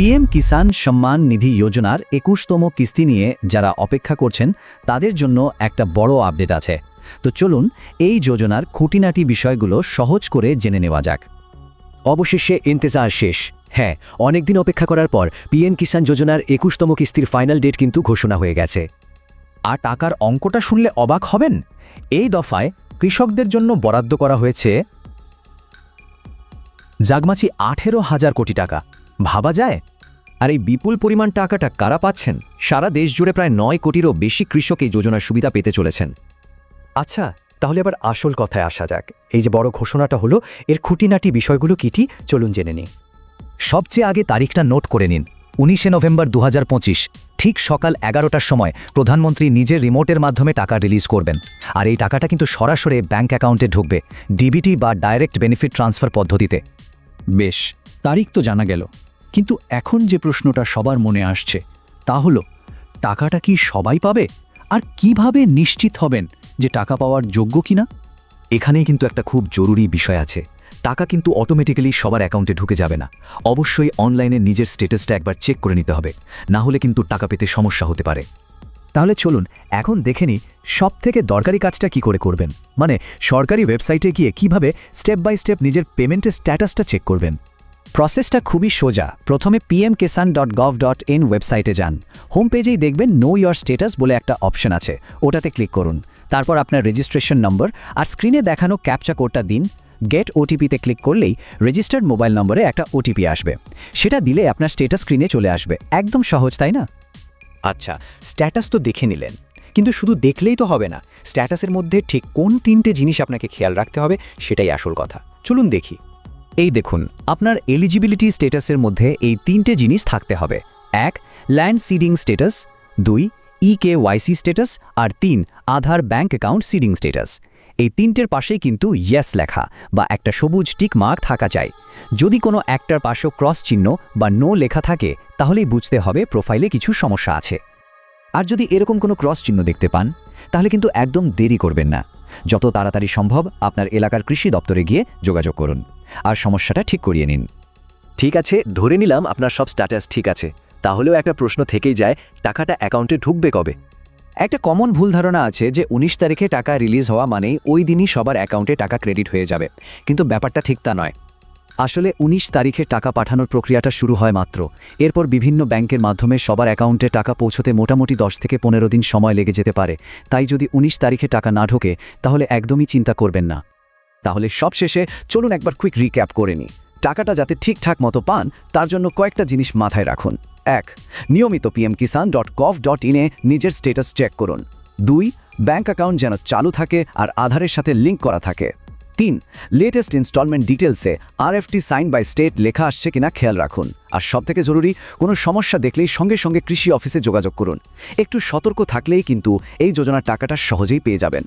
PM Kisan Samman Nidhi যোজনার একুশতম কিস্তি নিয়ে যারা অপেক্ষা করছেন, তাদের জন্য একটা বড় আপডেট আছে। তো চলুন এই যোজনার খুঁটিনাটি বিষয়গুলো সহজ করে জেনে নেওয়া যাক। অবশেষে ইন্তেজার শেষ। হ্যাঁ অনেকদিন অপেক্ষা করার পর পিএম কিষাণ যোজনার একুশতম কিস্তির ফাইনাল ডেট কিন্তু ঘোষণা হয়ে গেছে। আর টাকার অঙ্কটা শুনলে অবাক হবেন? এই দফায় কৃষকদের জন্য বরাদ্দ করা হয়েছে জাগমাছি আঠেরো হাজার কোটি টাকা। ভাবা যায়? আর এই বিপুল পরিমাণ টাকাটা কারা পাচ্ছেন? সারা দেশ জুড়ে প্রায় নয় কোটিরও বেশি কৃষক এই যোজনার সুবিধা পেতে চলেছেন। আচ্ছা তাহলে আবার আসল কথায় আসা যাক। এই যে বড় ঘোষণাটা হলো, এর খুঁটিনাটি বিষয়গুলো কিটি চলুন জেনে নিই। সবচেয়ে আগে তারিখটা নোট করে নিন। উনিশে নভেম্বর দু হাজার পঁচিশ, ঠিক সকাল এগারোটার সময় প্রধানমন্ত্রী নিজের রিমোটের মাধ্যমে টাকা রিলিজ করবেন। আর এই টাকাটা কিন্তু সরাসরি ব্যাঙ্ক অ্যাকাউন্টে ঢুকবে, ডিবিটি বা ডাইরেক্ট বেনিফিট ট্রান্সফার পদ্ধতিতে। বেশ, তারিখ তো জানা গেল। কিন্তু এখন যে প্রশ্নটা সবার মনে আসছে, তা হলো, টাকাটা কি সবাই পাবে? আর কীভাবে নিশ্চিত হবেন যে টাকা পাওয়ার যোগ্য কিনা? এখানেই কিন্তু একটা খুব জরুরি বিষয় আছে। টাকা কিন্তু অটোমেটিক্যালি সবার অ্যাকাউন্টে ঢুকে যাবে না। অবশ্যই অনলাইনে নিজের স্টেটাসটা একবার চেক করে নিতে হবে। না হলে কিন্তু টাকা পেতে সমস্যা হতে পারে। তাহলে চলুন, এখন দেখে নিই সব থেকে দরকারি কাজটা কি করে করবেন। মানে সরকারি ওয়েবসাইটে গিয়ে কীভাবে স্টেপ বাই স্টেপ নিজের পেমেন্টের স্ট্যাটাসটা চেক করবেন। প্রসেসটা খুবই সোজা। প্রথমে PM Kisan dot gov dot in ওয়েবসাইটে যান। হোম পেজেই দেখবেন নো ইয়োর স্টেটাস বলে একটা অপশন আছে। ওটাতে ক্লিক করুন। তারপর আপনার রেজিস্ট্রেশন নম্বর আর স্ক্রিনে দেখানো ক্যাপচা কোডটা দিন। গেট ওটিপিতে ক্লিক করলেই রেজিস্টার্ড মোবাইল নম্বরে একটা ওটিপি আসবে। সেটা দিলে আপনার স্টেটাস স্ক্রিনে চলে আসবে। একদম সহজ, তাই না? আচ্ছা স্ট্যাটাস তো দেখে নিলেন। কিন্তু শুধু দেখলেই তো হবে না। স্ট্যাটাসের মধ্যে ঠিক কোন তিনটে জিনিস আপনাকে খেয়াল রাখতে হবে সেটাই আসল কথা। চলুন দেখি। এই দেখুন, আপনার এলিজিবিলিটি স্টেটাসের মধ্যে এই তিনটে জিনিস থাকতে হবে। এক ল্যান্ড সিডিং স্টেটাস দুই ই কে ওয়াইসি স্টেটাস আর তিন, Aadhaar bank account seeding status এই তিনটের পাশেই কিন্তু ইয়েস লেখা বা একটা সবুজ টিক মার্ক থাকা চাই যদি কোনো একটার পাশেও ক্রস চিহ্ন বা নো লেখা থাকে, তাহলেই বুঝতে হবে প্রোফাইলে কিছু সমস্যা আছে। আর যদি এরকম কোনো ক্রস চিহ্ন দেখতে পান, তাহলে কিন্তু একদম দেরি করবেন না। যত তাড়াতাড়ি সম্ভব আপনার এলাকার কৃষি দপ্তরে গিয়ে যোগাযোগ করুন। আর সমস্যাটা ঠিক করিয়ে নিন। ঠিক আছে, ধরে নিলাম আপনার সব স্ট্যাটাস ঠিক আছে। তাহলেও একটা প্রশ্ন থেকেই যায়, টাকাটা অ্যাকাউন্টে ঢুকবে কবে? একটা কমন ভুল ধারণা আছে যে ১৯ তারিখে টাকা রিলিজ হওয়া মানেই ওই দিনই সবার অ্যাকাউন্টে টাকা ক্রেডিট হয়ে যাবে। কিন্তু ব্যাপারটা ঠিক তা নয়। আসলে ১৯ তারিখে টাকা পাঠানোর প্রক্রিয়াটা শুরু হয় মাত্র। এরপর বিভিন্ন ব্যাংকের মাধ্যমে সবার অ্যাকাউন্টে টাকা পৌঁছতে মোটামুটি 10 থেকে পনেরো দিন সময় লেগে যেতে পারে। তাই যদি ১৯ তারিখে টাকা না ঢোকে, তাহলে একদমই চিন্তা করবেন না। তাহলে সবশেষে চলুন একবার কুইক রিক্যাপ করে নিই। টাকাটা যাতে ঠিকঠাক মতো পান, তার জন্য কয়েকটা জিনিস মাথায় রাখুন। এক, নিয়মিত PM Kisan dot gov dot ইনে নিজের স্টেটাস চেক করুন। দুই ব্যাঙ্ক অ্যাকাউন্ট যেন চালু থাকে আর আধারের সাথে লিঙ্ক করা থাকে। তিন লেটেস্ট ইনস্টলমেন্ট ডিটেলসে আরএফটি সাইন বাই স্টেট লেখা আসছে কিনা খেয়াল রাখুন। আর সবথেকে জরুরি, কোনো সমস্যা দেখলেই সঙ্গে সঙ্গে কৃষি অফিসে যোগাযোগ করুন। একটু সতর্ক থাকলেই কিন্তু এই যোজনার টাকাটা সহজেই পেয়ে যাবেন।